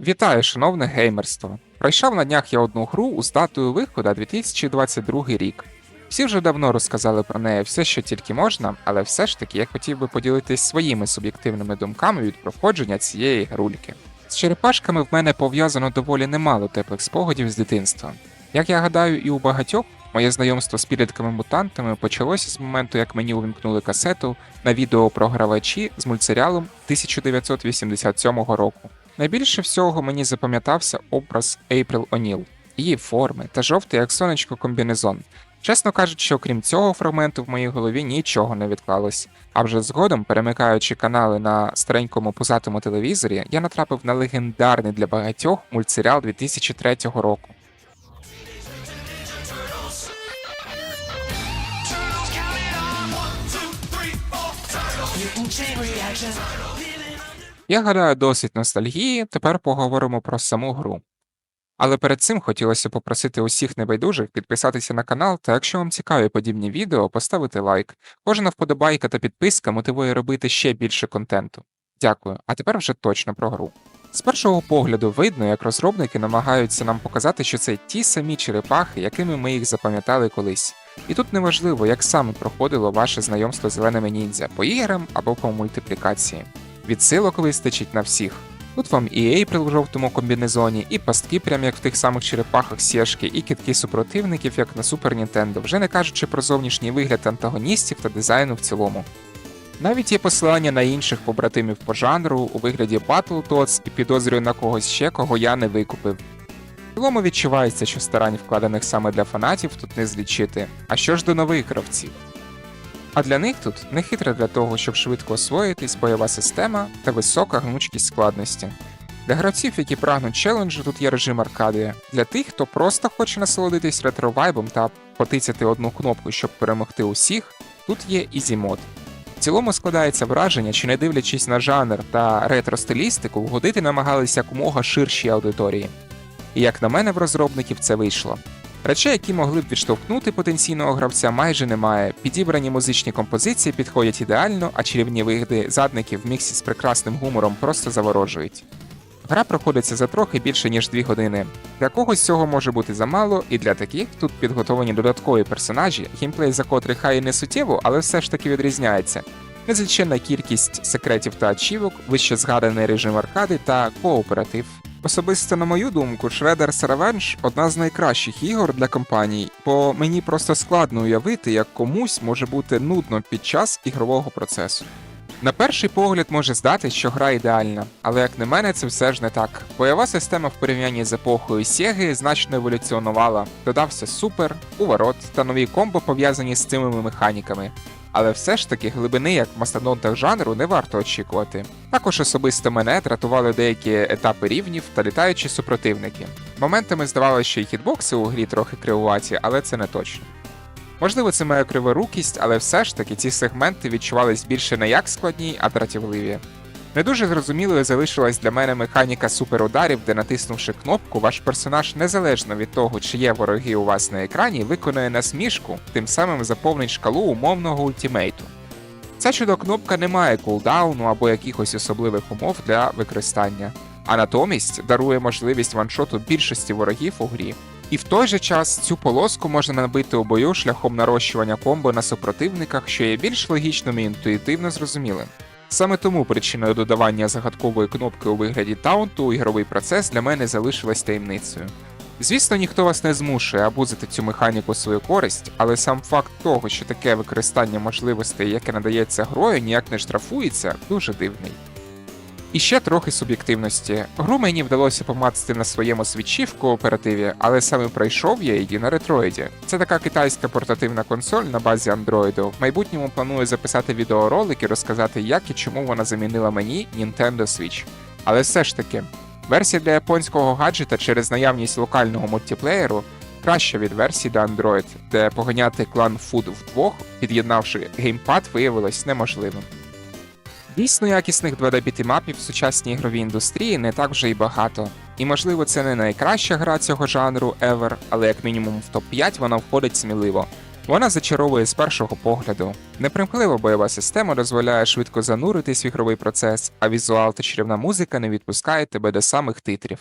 Вітаю, шановне геймерство! Пройшов на днях я одну гру з датою виходу 2022 рік. Всі вже давно розказали про неї все, що тільки можна, але все ж таки я хотів би поділитись своїми суб'єктивними думками від проходження цієї грульки. З черепашками в мене пов'язано доволі немало теплих спогадів з дитинства. Як я гадаю, і у багатьох, моє знайомство з підлітками-мутантами почалося з моменту, як мені увімкнули касету на відеопрогравачі з мультсеріалом 1987 року. Найбільше всього мені запам'ятався образ Ейприл О'Ніл, її форми та жовтий як сонечко комбінезон. Чесно кажучи, окрім цього фрагменту в моїй голові нічого не відклалось. А вже згодом, перемикаючи канали на старенькому пузатому телевізорі, я натрапив на легендарний для багатьох мультсеріал 2003 року. Turtles Я гадаю, досить ностальгії, тепер поговоримо про саму гру. Але перед цим хотілося попросити усіх небайдужих підписатися на канал та якщо вам цікаві подібні відео, поставити лайк. Кожна вподобайка та підписка мотивує робити ще більше контенту. Дякую, а тепер вже точно про гру. З першого погляду видно, як розробники намагаються нам показати, що це ті самі черепахи, якими ми їх запам'ятали колись. І тут неважливо, як саме проходило ваше знайомство з зеленими ніндзя по іграм або по мультиплікації. Відсилок вистачить на всіх. Тут вам і Ейприл в жовтому комбінезоні, і пастки, прям як в тих самих черепахах Сєшки, і кітки супротивників, як на Супер Нінтендо, вже не кажучи про зовнішній вигляд антагоністів та дизайну в цілому. Навіть є посилання на інших побратимів по жанру у вигляді Battletoads і підозрюю на когось ще, кого я не викупив. В цілому відчувається, що старань вкладених саме для фанатів тут не злічити. А що ж до нових гравців? А для них тут не хитре для того, щоб швидко освоїтись бойова система та висока гнучкість складності. Для гравців, які прагнуть челенджу, тут є режим аркадія. Для тих, хто просто хоче насолодитись ретро-вайбом та потицяти одну кнопку, щоб перемогти усіх, тут є Mode. В цілому складається враження, чи не дивлячись на жанр та ретро-стилістику, вгодити намагалися якомога ширшій аудиторії. І як на мене, в розробників це вийшло. Речей, які могли б відштовхнути потенційного гравця, майже немає. Підібрані музичні композиції підходять ідеально, а чарівні вигляди задників в міксі з прекрасним гумором просто заворожують. Гра проходиться за трохи більше ніж 2 години. Для когось цього може бути замало, і для таких тут підготовлені додаткові персонажі, геймплей за котрих хай і не суттєво, але все ж таки відрізняється. Незліченна кількість секретів та ачівок, вище згаданий режим аркади та кооператив. Особисто на мою думку, Shredder's Revenge – одна з найкращих ігор для компаній, бо мені просто складно уявити, як комусь може бути нудно під час ігрового процесу. На перший погляд може здатись, що гра ідеальна, але як на мене, це все ж не так. Бойова система в порівнянні з епохою Сєги значно еволюціонувала, додався супер, уворот та нові комбо пов'язані з цими механіками. Але все ж таки глибини, як в мастодонтах жанру, не варто очікувати. Також особисто мене дратували деякі етапи рівнів та літаючі супротивники. Моментами здавалося, що і хітбокси у грі трохи кривуваті, але це не точно. Можливо, це моя криворукість, але все ж таки ці сегменти відчувались більше не як складні, а дратівливі. Не дуже зрозумілою залишилась для мене механіка суперударів, де натиснувши кнопку, ваш персонаж незалежно від того, чи є вороги у вас на екрані, виконує насмішку, тим самим заповнить шкалу умовного ультімейту. Ця чудо-кнопка не має кулдауну або якихось особливих умов для використання, а натомість дарує можливість ваншоту більшості ворогів у грі. І в той же час цю полоску можна набити у бою шляхом нарощування комбо на супротивниках, що є більш логічним і інтуїтивно зрозумілим. Саме тому причиною додавання загадкової кнопки у вигляді таунту ігровий процес для мене залишилась таємницею. Звісно, ніхто вас не змушує абузити цю механіку свою користь, але сам факт того, що таке використання можливостей, яке надається грою, ніяк не штрафується, дуже дивний. І ще трохи суб'єктивності. Гру мені вдалося помацати на своєму свічі в кооперативі, але саме пройшов я її на ретроїді. Це така китайська портативна консоль на базі Android. В майбутньому планую записати відеоролик і розказати, як і чому вона замінила мені Nintendo Switch. Але все ж таки, версія для японського гаджета через наявність локального мультиплеєру краща від версії для Android, де поганяти клан Food вдвох, під'єднавши геймпад, виявилось неможливим. Дійсно якісних 2D бітімапів в сучасній ігровій індустрії не так вже й багато. І можливо це не найкраща гра цього жанру ever, але як мінімум в топ-5 вона входить сміливо. Вона зачаровує з першого погляду. Непримхлива бойова система дозволяє швидко зануритись в ігровий процес, а візуал та чарівна музика не відпускають тебе до самих титрів.